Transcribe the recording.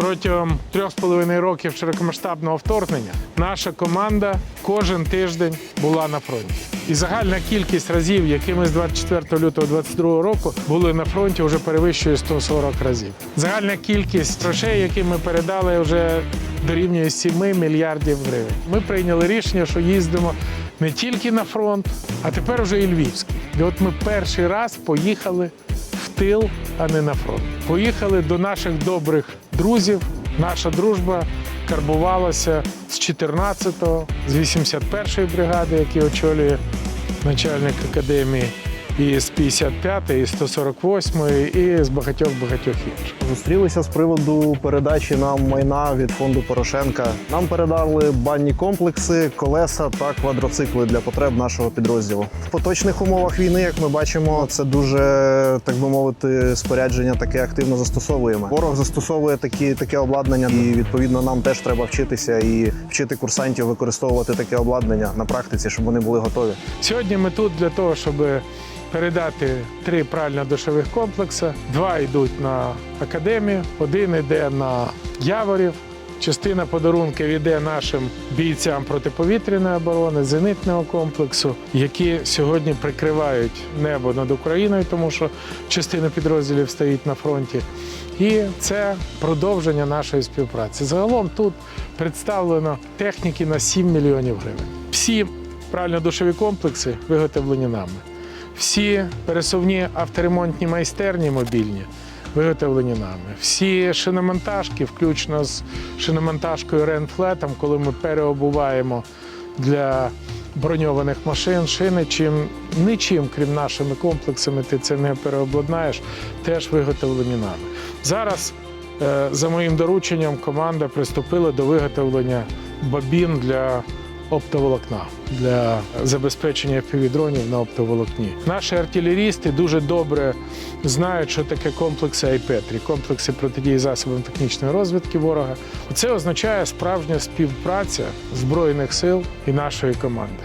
Протягом трьох з половиною років широкомасштабного вторгнення наша команда кожен тиждень була на фронті. І загальна кількість разів, які ми з 24 лютого 2022 року були на фронті, вже перевищує 140 разів. Загальна кількість грошей, які ми передали, вже дорівнює 7 мільярдів гривень. Ми прийняли рішення, що їздимо не тільки на фронт, а тепер вже і Львівський. І от ми перший раз поїхали тил, а не на фронт. Поїхали до наших добрих друзів. Наша дружба карбувалася з 14-го, з 81-ї бригади, які очолює начальник академії, і з 55-ї, і з 148-ї, і з багатьох багатьох інших. Зустрілися з приводу передачі нам майна від фонду Порошенка. Нам передали банні комплекси, колеса та квадроцикли для потреб нашого підрозділу. В поточних умовах війни, як ми бачимо, це дуже так би мовити, спорядження таке активно застосовуємо. Ворог застосовує такі таке обладнання, і відповідно нам теж треба вчитися і вчити курсантів використовувати таке обладнання на практиці, щоб вони були готові. Сьогодні ми тут для того, щоб передати три прально-душових комплекси. Два йдуть на академію, один йде на Яворів. Частина подарунків йде нашим бійцям протиповітряної оборони, зенитного комплексу, які сьогодні прикривають небо над Україною, тому що частина підрозділів стоїть на фронті. І це продовження нашої співпраці. Загалом тут представлено техніки на 7 мільйонів гривень. Всі прально-душові комплекси виготовлені нами. Всі пересувні авторемонтні майстерні мобільні виготовлені нами. Всі шиномонтажки, включно з шиномонтажкою Ренфлетом, коли ми переобуваємо для броньованих машин, шини, чим нічим, крім нашими комплексами, ти це не переобладнаєш, теж виготовлені нами. Зараз е, за моїм дорученням команда приступила до виготовлення бобін для оптоволокна для забезпечення FPV-дронів на оптоволокні. Наші артилерісти дуже добре знають, що таке комплекси Айпетрі, комплекси протидії засобам технічної розвідки ворога. Це означає справжня співпраця збройних сил і нашої команди.